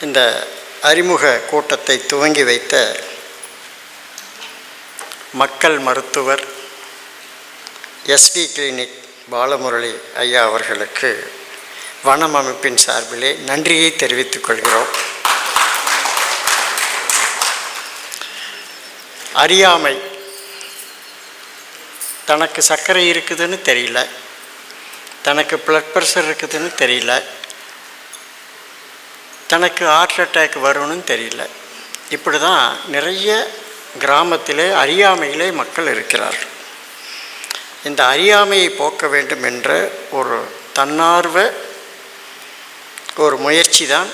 இந்த அறிமுக கூட்டத்தை துவங்கி வைத்த மக்கள் மருத்துவர் எஸ்டி கிளினிக் பாலமுரளி ஐயா அவர்களுக்கு வனம் அமைப்பின் சார்பிலே நன்றியை தெரிவித்துக் கொள்கிறோம். அறியாமை தனக்கு சர்க்கரை இருக்குதுன்னு தெரியல. தனக்கு ப்ளட் ப்ரெஷர் இருக்குதுன்னு தெரியல. தனக்கு ஹார்ட் அட்டாக் வரும்னு தெரியல. இப்படி தான் நிறைய கிராமத்திலே அறியாமையிலே மக்கள் இருக்கிறார்கள். இந்த அறியாமையை போக்க வேண்டும் என்ற ஒரு தன்னார்வ ஒரு முயற்சி தான்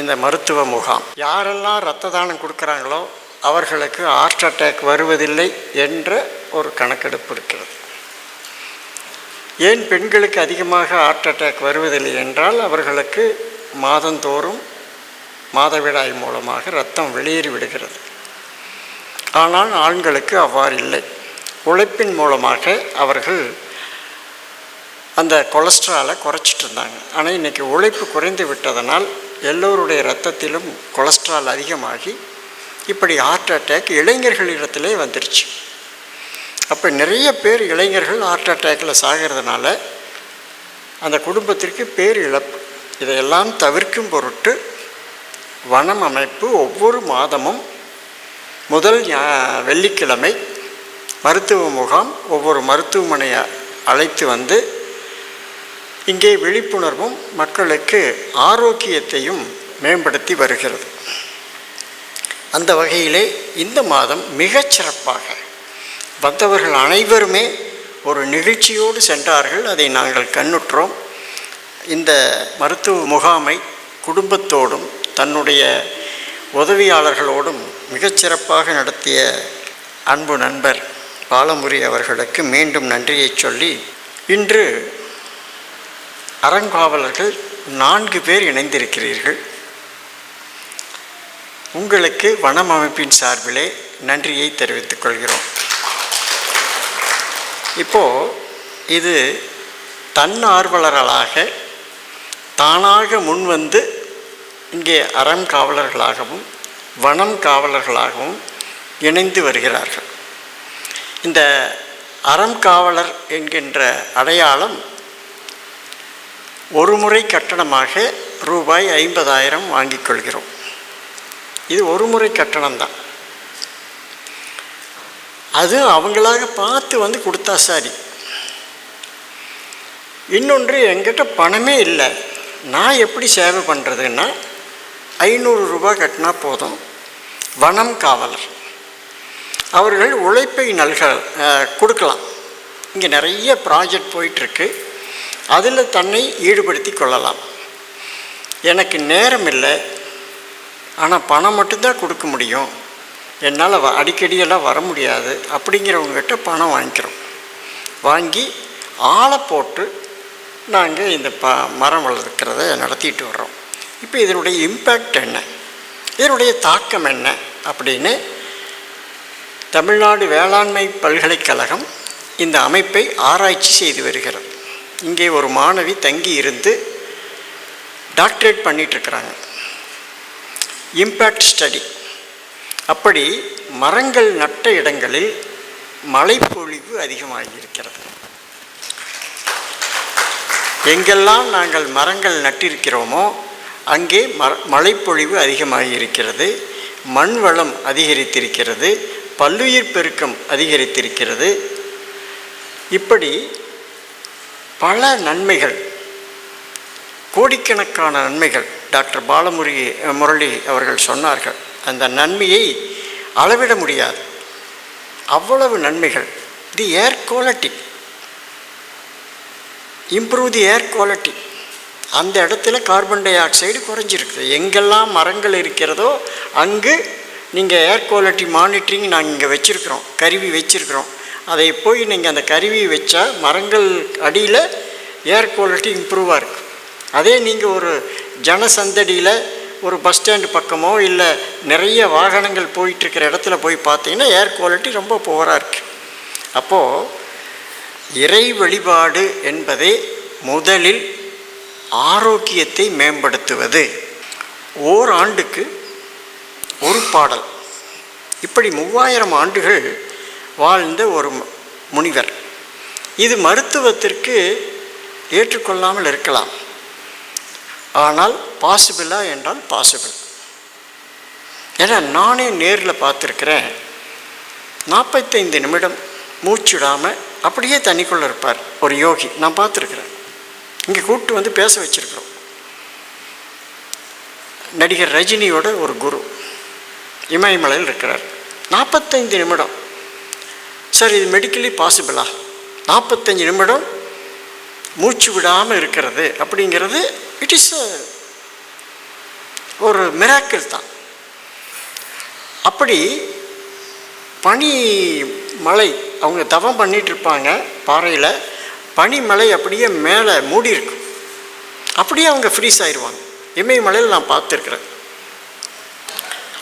இந்த மருத்துவ முகாம். யாரெல்லாம் இரத்த தானம் கொடுக்குறாங்களோ அவர்களுக்கு ஹார்ட் அட்டாக் வருவதில்லை என்ற ஒரு கணக்கெடுப்பு இருக்கிறது. ஏன் பெண்களுக்கு அதிகமாக ஹார்ட் அட்டாக் வருவதில்லை என்றால் அவர்களுக்கு மாதந்தோறும் மாதவிடாய் மூலமாக ரத்தம் வெளியேறி விடுகிறது. ஆனால் ஆண்களுக்கு அவ்வாறு இல்லை. உழைப்பின் மூலமாக அவர்கள் அந்த கொலஸ்ட்ராலை குறைச்சிட்டு இருந்தாங்க. ஆனால் இன்றைக்கி உழைப்பு குறைந்து விட்டதனால் எல்லோருடைய ரத்தத்திலும் கொலஸ்ட்ரால் அதிகமாகி இப்படி ஹார்ட் அட்டாக் இளைஞர்களிடத்திலே வந்துருச்சு. அப்போ நிறைய பேர் இளைஞர்கள் ஹார்ட் அட்டாக்கில் சாகிறதுனால அந்த குடும்பத்திற்கு பேர் இழப்பு இதையெல்லாம் தவிர்க்கும் பொருட்டு வனம் அமைப்பு ஒவ்வொரு மாதமும் முதல் ஞா- வெள்ளிக்கிழமை மருத்துவ முகாம் ஒவ்வொரு மருத்துவமனையை அழைத்து வந்து இங்கே விழிப்புணர்வும் மக்களுக்கு ஆரோக்கியத்தையும் மேம்படுத்தி வருகிறது. அந்த வகையிலே இந்த மாதம் மிகச்சிறப்பாக வந்தவர்கள் அனைவருமே ஒரு நிகழ்ச்சியோடு சென்றார்கள். அதை நாங்கள் கண்ணுற்றோம். இந்த மருத்துவ முகாமை குடும்பத்தோடும் தன்னுடைய உதவியாளர்களோடும் மிகச்சிறப்பாக நடத்திய அன்பு நண்பர் பாலமுரி அவர்களுக்கு மீண்டும் நன்றியை சொல்லி இன்று அறங்காவலர்கள் நான்கு பேர் இணைந்திருக்கிறீர்கள். உங்களுக்கு வனம் அமைப்பின் சார்பிலே நன்றியை தெரிவித்துக் கொள்கிறோம். இப்போது இது தன்னார்வலர்களாக தானாக முன் வந்து இங்கே அறம் காவலர்களாகவும் வனம் காவலர்களாகவும் இணைந்து வருகிறார்கள். இந்த அறம் காவலர் என்கின்ற அடையாளம் ஒரு முறை கட்டணமாக ரூபாய் ஐம்பதாயிரம் வாங்கிக் கொள்கிறோம். இது ஒரு முறை கட்டணம்தான். அது அவங்களாக பார்த்து வந்து கொடுத்தா சரி. இன்னொன்று என்கிட்ட பணமே இல்லை. நான் எப்படி சேவை பண்ணுறதுன்னா ஐநூறு ரூபாய் கட்டினா போதும். வனம் காவலர். அவர்கள் உழைப்பை நல்க கொடுக்கலாம். இங்கே நிறைய ப்ராஜெக்ட் போயிட்டுருக்கு. அதில் தன்னை ஈடுபடுத்தி கொள்ளலாம். எனக்கு நேரம் இல்லை. ஆனால் பணம் மட்டும்தான் கொடுக்க முடியும். என்னால் வ அடிக்கடியெல்லாம் வர முடியாது. அப்படிங்கிறவங்ககிட்ட பணம் வாங்கிக்கிறோம். வாங்கி ஆளை போட்டு நாங்கள் இந்த ப மரம் வளர்க்கிறத நடத்திட்டு வர்றோம். இப்போ இதனுடைய இம்பேக்ட் என்ன? இதனுடைய தாக்கம் என்ன? அப்படின்னு தமிழ்நாடு வேளாண்மை பல்கலைக்கழகம் இந்த அமைப்பை ஆராய்ச்சி செய்து வருகிறது. இங்கே ஒரு மாணவி தங்கி இருந்து டாக்டரேட் பண்ணிகிட்ருக்கிறாங்க இம்பேக்ட் ஸ்டடி அப்படி மரங்கள் நட்ட இடங்களில் மழைப்பொழிவு அதிகமாகி இருக்கிறது. எங்கெல்லாம் நாங்கள் மரங்கள் நட்டிருக்கிறோமோ அங்கே மர மழைப்பொழிவு அதிகமாகி இருக்கிறது மண் வளம் அதிகரித்திருக்கிறது பல்லுயிர் பெருக்கம் அதிகரித்திருக்கிறது. இப்படி பல நன்மைகள் கோடிக்கணக்கான நன்மைகள் டாக்டர் பாலமுரி முரளி அவர்கள் சொன்னார்கள். அந்த நன்மையை அளவிட முடியாது. அவ்வளவு நன்மைகள். The air quality. Improve the air quality அந்த இடத்துல கார்பன் டை ஆக்சைடு குறைஞ்சிருக்குது. எங்கெல்லாம் மரங்கள் இருக்கிறதோ அங்கு நீங்கள் ஏர் குவாலிட்டி மானிட்டரிங் நாங்கள் இங்கே வச்சுருக்குறோம். கருவி வச்சுருக்குறோம். அதை போய் நீங்கள் அந்த கருவி வச்சா மரங்கள் அடியில் ஏர் குவாலிட்டி இம்ப்ரூவாக இருக்கும். அதே நீங்கள் ஒரு ஜனசந்தடியில் ஒரு பஸ் ஸ்டாண்டு பக்கமோ இல்லை நிறைய வாகனங்கள் போயிட்டுருக்கிற இடத்துல போய் பார்த்தீங்கன்னா ஏர் குவாலிட்டி ரொம்ப புவராக இருக்குது அப்போது இறை வழிபாடு என்பதே முதலில் ஆரோக்கியத்தை மேம்படுத்துவது. ஓர் ஆண்டுக்கு ஒரு பாடல். இப்படி மூவாயிரம் ஆண்டுகள் வாழ்ந்த ஒரு முனிவர். இது மருத்துவத்திற்கு ஏற்றுக்கொள்ளாமல் இருக்கலாம். ஆனால் பாசிபிளா என்றால் பாசிபிள் ஏன்னா நானே நேரில் பார்த்துருக்கிறேன். நாற்பத்தைந்து நிமிடம் மூச்சுடாமல் அப்படியே தண்ணிக்குள்ளே இருப்பார். ஒரு யோகி. நான் பார்த்துருக்குறேன். இங்கே கூப்பிட்டு வந்து பேச வச்சுருக்குறோம். நடிகர் ரஜினியோட ஒரு குரு இமயமலையில் இருக்கிறார். நாற்பத்தைந்து நிமிடம். சார் இது மெடிக்கலி பாசிபிளா நாற்பத்தஞ்சு நிமிடம் மூச்சு விடாமல் இருக்கிறது அப்படிங்கிறது இட் இஸ் ஒரு மிராக்கிள் தான். அப்படி பனி மலை அவங்க தவம் பண்ணிகிட்ருப்பாங்க பாறையில். பனிமலை அப்படியே மேலே மூடி இருக்கும். அப்படியே அவங்க ஃப்ரீஸ் ஆயிடுவாங்க இமயமலையில் நான் பார்த்துருக்குறேன்.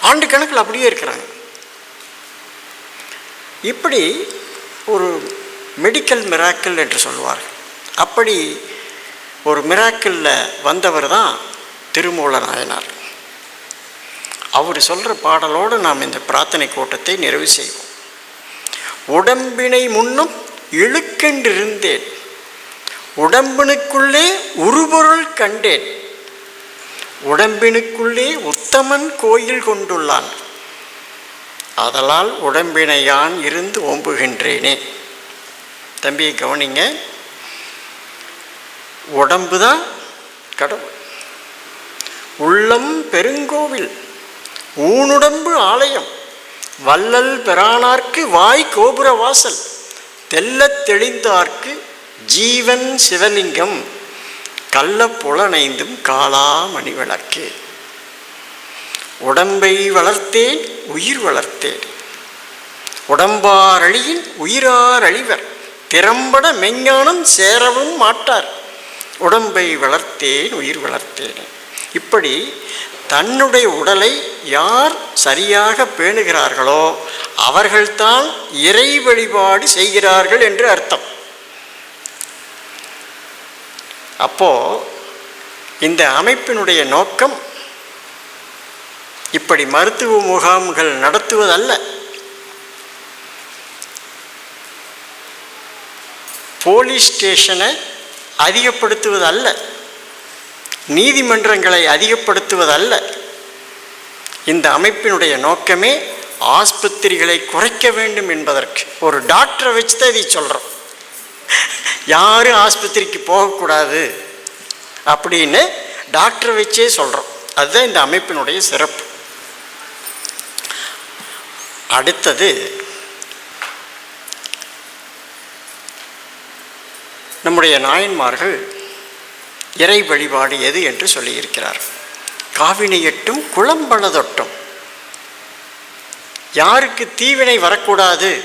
ஆண்டு கணக்கில் அப்படியே இருக்கிறாங்க. இப்படி ஒரு மெடிக்கல் மிராக்கிள் என்று சொல்லுவார் அப்படி ஒரு மிராக்கிளில் வந்தவர் தான் திருமூல நாயனார் அவர் சொல்கிற பாடலோடு நாம் இந்த பிரார்த்தனை கூட்டத்தை நிறைவு செய்வோம். உடம்பினை முன்னும் இழுக்கென்றிருந்தேன். உடம்பினுக்குள்ளே உருபொருள் கண்டேன். உடம்பினுக்குள்ளே உத்தமன் கோயில் கொண்டுள்ளான். அதலால் உடம்பினை யான் இருந்து ஓம்புகின்றேனே. தம்பி கவனிங்க. உடம்பு தான் கடவுள். உள்ளம் பெருங்கோவில் ஊனுடம்பு ஆலயம். வள்ளல் பெறானார்க்கு வாய் கோபுர வாசல் தெல்லத் தெளிந்தார்க்கு ஜீவன் சிவலிங்கம் கள்ள புலனைந்தும் காளாமணி விளக்கு உடம்பை வளர்த்தேன் உயிர் வளர்த்தேன். உடம்பாரழியின் உயிரார் திறம்பட மெஞ்ஞானம் சேரவும் மாட்டார். உடம்பை வளர்த்தேன் உயிர் வளர்த்தேன். இப்படி தன்னுடைய உடலை யார் சரியாக பேணுகிறார்களோ அவர்கள்தான் இறை வழிபாடு செய்கிறார்கள் என்று அர்த்தம். அப்போ இந்த அமைப்பினுடைய நோக்கம் இப்படி மருத்துவ முகாம்கள் நடத்துவதல்ல. போலீஸ் ஸ்டேஷனை அதிகப்படுத்துவதல்ல. நீதிமன்றங்களை அதிகப்படுத்துவதல்ல. இந்த அமைப்பினுடைய நோக்கமே ஆஸ்பத்திரிகளை குறைக்க வேண்டும் என்பதற்கு. ஒரு டாக்டரை வச்சு தான் இதை சொல்கிறோம் யாரும் ஆஸ்பத்திரிக்கு போகக்கூடாது அப்படின்னு டாக்டரை வச்சே சொல்கிறோம் அதுதான் இந்த அமைப்பினுடைய சிறப்பு. அடுத்தது நம்முடைய நாயன்மார்கள் இறை வழிபாடு எது என்று சொல்லியிருக்கிறார். காவினையட்டும் குளம்பனதொட்டும் யாருக்கு தீவினை வரக்கூடாது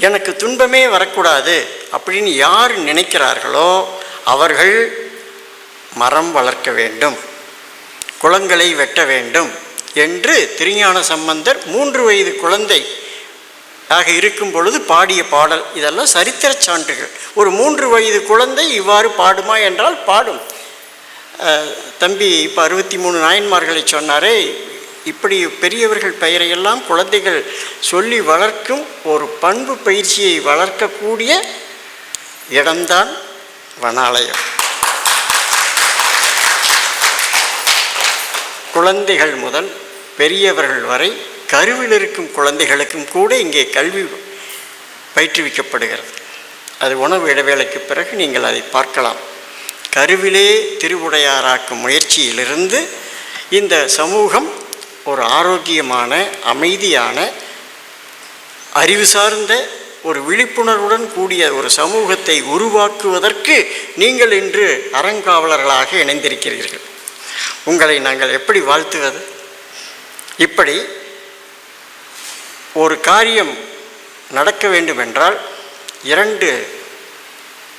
எனக்கு துன்பமே வரக்கூடாது அப்படின்னு யார் நினைக்கிறார்களோ அவர்கள் மரம் வளர்க்க வேண்டும் குளங்களை வெட்ட வேண்டும் என்று திருஞான சம்பந்தர் மூன்று வயது குழந்தை ஆக இருக்கும் பொழுது பாடிய பாடல். இதெல்லாம் சரித்திர சான்றுகள். ஒரு மூன்று வயது குழந்தை இவ்வாறு பாடுமா என்றால் பாடும். தம்பி இப்போ அறுபத்தி மூணு நாயன்மார்களை சொன்னாரே இப்படி பெரியவர்கள் பெயரையெல்லாம் குழந்தைகள் சொல்லி வளர்க்கும் ஒரு பண்பு பயிற்சியை வளர்க்கக்கூடிய இடம்தான் வனாலயம். குழந்தைகள் முதல் பெரியவர்கள் வரை கருவில் இருக்கும் குழந்தைகளுக்கும் கூட இங்கே கல்வி பயிற்றுவிக்கப்படுகிறது. அது உணவு இடைவேளைக்கு பிறகு நீங்கள் அதை பார்க்கலாம். கருவிலே திருவுடையாராக்கும் முயற்சியிலிருந்து இந்த சமூகம் ஒரு ஆரோக்கியமான அமைதியான அறிவு சார்ந்த ஒரு விழிப்புணர்வுடன் கூடிய ஒரு சமூகத்தை உருவாக்குவதற்கு நீங்கள் இன்று அறங்காவலர்களாக இணைந்திருக்கிறீர்கள். உங்களை நாங்கள் எப்படி வாழ்த்துவது? இப்படி ஒரு காரியம் நடக்க வேண்டுமென்றால் இரண்டு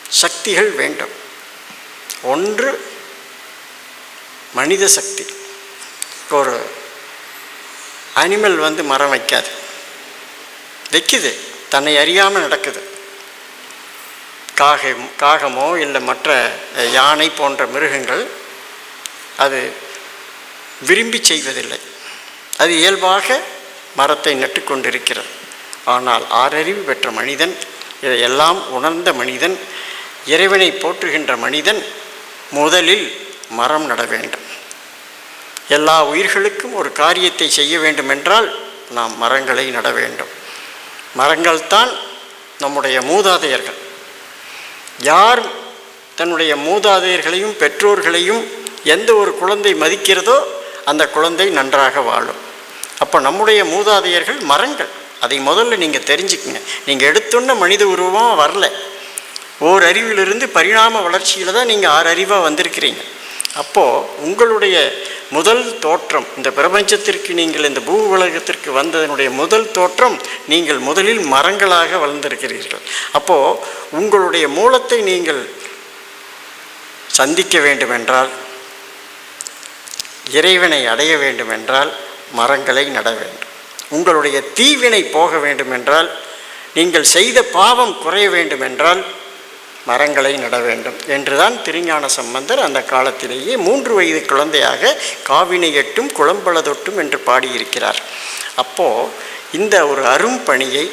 சக்திகள் வேண்டும். ஒன்று மனித சக்தி. ஒரு அனிமல் வந்து மரம் வைக்காது. வைக்குது. தன்னை அறியாமல் நடக்குது. காகம் காகமோ இல்லை மற்ற யானை போன்ற மிருகங்கள் அது விரும்பி செய்வதில்லை. அது இயல்பாக மரத்தை நட்டுக்கொண்டிருக்கிறது. ஆனால் ஆறறிவு பெற்ற மனிதன் இதையெல்லாம் உணர்ந்த மனிதன் இறைவனை போற்றுகின்ற மனிதன் முதலில் மரம் நட வேண்டும். எல்லா உயிர்களுக்கும் ஒரு காரியத்தை செய்ய வேண்டுமென்றால் நாம் மரங்களை நட வேண்டும். மரங்கள்தான் நம்முடைய மூதாதையர்கள். யார் தன்னுடைய மூதாதையர்களையும் பெற்றோர்களையும் எந்த ஒரு குழந்தை மதிக்கிறதோ அந்த குழந்தை நன்றாக வாழும். அப்போ நம்முடைய மூதாதையர்கள் மரங்கள். அதை முதல்ல நீங்கள் தெரிஞ்சுக்கங்க. நீங்கள் எடுத்துன்ன மனித உருவமாக வரல. ஓர் அறிவிலிருந்து பரிணாம வளர்ச்சியில் தான் நீங்கள் ஆறு அறிவாக வந்திருக்கிறீங்க. அப்போது உங்களுடைய முதல் தோற்றம் இந்த பிரபஞ்சத்திற்கு நீங்கள் இந்த பூ உலகத்திற்கு வந்ததனுடைய முதல் தோற்றம் நீங்கள் முதலில் மரங்களாக வளர்ந்திருக்கிறீர்கள். அப்போது உங்களுடைய மூலத்தை நீங்கள் சந்திக்க வேண்டுமென்றால் இறைவனை அடைய வேண்டுமென்றால் மரங்களை நட வேண்டும். உங்களுடைய தீவினை போக வேண்டுமென்றால் நீங்கள் செய்த பாவம் குறைய வேண்டுமென்றால் மரங்களை நட வேண்டும் என்றுதான் திருஞான சம்பந்தர் அந்த காலத்திலேயே மூன்று வயது குழந்தையாக காவினை எட்டும் குளம்பளதொட்டும் என்று பாடியிருக்கிறார். அப்போது இந்த ஒரு அரும் பணியை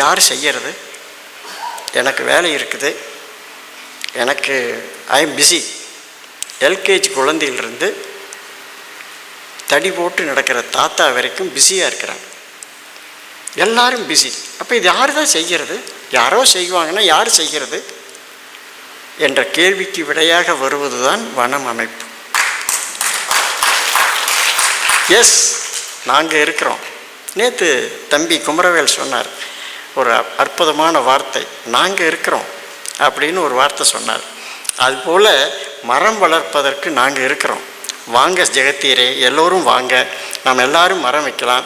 யார் செய்கிறது எனக்கு வேலை இருக்குது. எனக்கு ஐ எம் பிஸி எல்கேஜி குழந்தையிலிருந்து தடி போட்டு நடக்கிற தாத்தா வரைக்கும் பிஸியாக இருக்கிறாங்க. எல்லாரும் பிஸி. அப்போ இது யார் தான் செய்கிறது? யாரோ செய்வாங்கன்னா யார் செய்கிறது? என்ற கேள்விக்கு விடையாக வருவது தான் வனம் அமைப்பு. எஸ் நாங்கள் இருக்கிறோம். நேற்று தம்பி குமரவேல் சொன்னார். ஒரு அற்புதமான வார்த்தை. நாங்கள் இருக்கிறோம் அப்படின்னு ஒரு வார்த்தை சொன்னார். அதுபோல் மரம் வளர்ப்பதற்கு நாங்கள் இருக்கிறோம். வாங்க ஜெகத்தீரே எல்லோரும் வாங்க. நாம் எல்லாரும் மரம் வைக்கலாம்.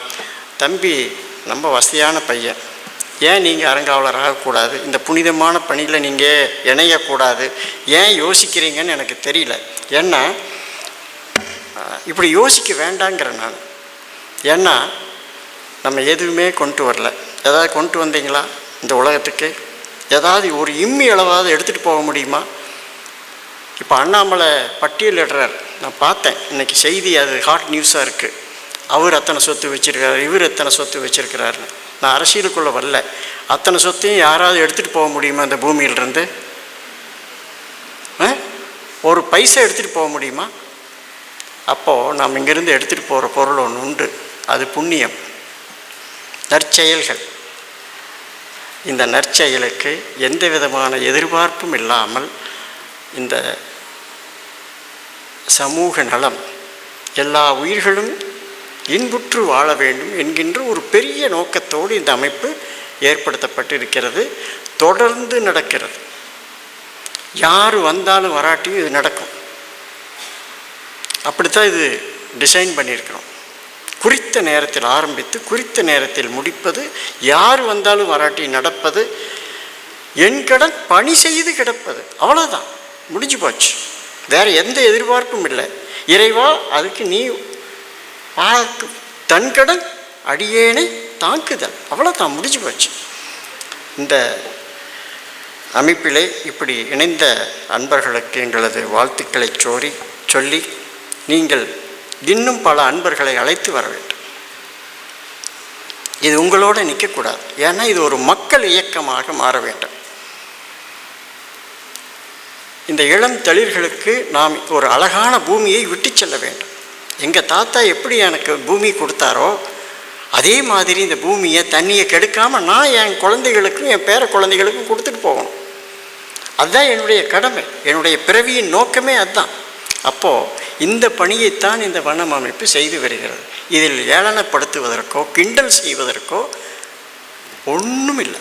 தம்பி ரொம்ப வசதியான பையன். ஏன் நீங்கள் அரங்காவலர் ஆகக்கூடாது இந்த புனிதமான பணியில் நீங்கள் இணையக்கூடாது. ஏன் யோசிக்கிறீங்கன்னு எனக்கு தெரியல. ஏன்னா இப்படி யோசிக்க வேண்டாங்கிறேன் நான். ஏன்னா நம்ம எதுவுமே கொண்டு வரல. ஏதாவது கொண்டு வந்தீங்களா? இந்த உலகத்துக்கு. ஏதாவது ஒரு இம்மி அளவாவது எடுத்துகிட்டு போக முடியுமா? இப்போ அண்ணாமலை பட்டியலிடுறார் நான் பார்த்தேன். இன்னைக்கு செய்தி அது ஹாட் நியூஸாக இருக்குது அவர் அத்தனை சொத்து வச்சிருக்காரு இவர் எத்தனை சொத்து வச்சிருக்கிறாருன்னு. நான் அரசியலுக்குள்ளே வரல. அத்தனை சொத்தையும் யாராவது எடுத்துகிட்டு போக முடியுமா இந்த பூமியிலிருந்து? ஆ? ஒரு பைசா எடுத்துகிட்டு போக முடியுமா? அப்போது நாம் இங்கேருந்து எடுத்துகிட்டு போகிற பொருள் ஒன்று உண்டு. அது புண்ணியம். நற்செயல்கள். இந்த நற்செயலுக்கு எந்த விதமான எதிர்பார்ப்பும் இல்லாமல் இந்த சமூக நலம் எல்லா உயிர்களும் இன்புற்று வாழ வேண்டும் என்கின்ற ஒரு பெரிய நோக்கத்தோடு இந்த அமைப்பு ஏற்படுத்தப்பட்டிருக்கிறது. தொடர்ந்து நடக்கிறது. யார் வந்தாலும் வராட்டியும் இது நடக்கும். அப்படித்தான் இது டிசைன் பண்ணியிருக்கிறோம். குறித்த நேரத்தில் ஆரம்பித்து குறித்த நேரத்தில் முடிப்பது யார் வந்தாலும் வராட்டி நடப்பது என் கடன் பணி செய்து கிடப்பது. அவ்வளோதான் முடிஞ்சு போச்சு. வேறு எந்த எதிர்பார்ப்பும் இல்லை. இறைவா அதுக்கு நீ வாக்கு தன்கடன் அடியேனே அடியேனை தாக்குதல். அவ்வளோதான் முடிஞ்சு போச்சு. இந்த அமைப்பிலே இப்படி இணைந்த அன்பர்களுக்கு எங்களது வாழ்த்துக்களை சோரி சொல்லி நீங்கள் இன்னும் பல அன்பர்களை அழைத்து வர வேண்டும். இது உங்களோட நிற்கக்கூடாது. ஏன்னா இது ஒரு மக்கள் இயக்கமாக மாற வேண்டும். இந்த இளம் தளிர்களுக்கு நாம் ஒரு அழகான பூமியை விட்டு செல்ல வேண்டும். எங்கள் தாத்தா எப்படி எனக்கு பூமி கொடுத்தாரோ அதே மாதிரி இந்த பூமியை தண்ணியை கெடுக்காமல் நான் என் குழந்தைகளுக்கும் என் பேர குழந்தைகளுக்கும் கொடுத்துட்டு போகணும். அதுதான் என்னுடைய கடமை. என்னுடைய பிறவியின் நோக்கமே அதுதான். அப்போது இந்த பணியைத்தான் இந்த வனம் அமைப்பு செய்து வருகிறது. இதில் ஏளனப்படுத்துவதற்கோ கிண்டல் செய்வதற்கோ ஒன்றும் இல்லை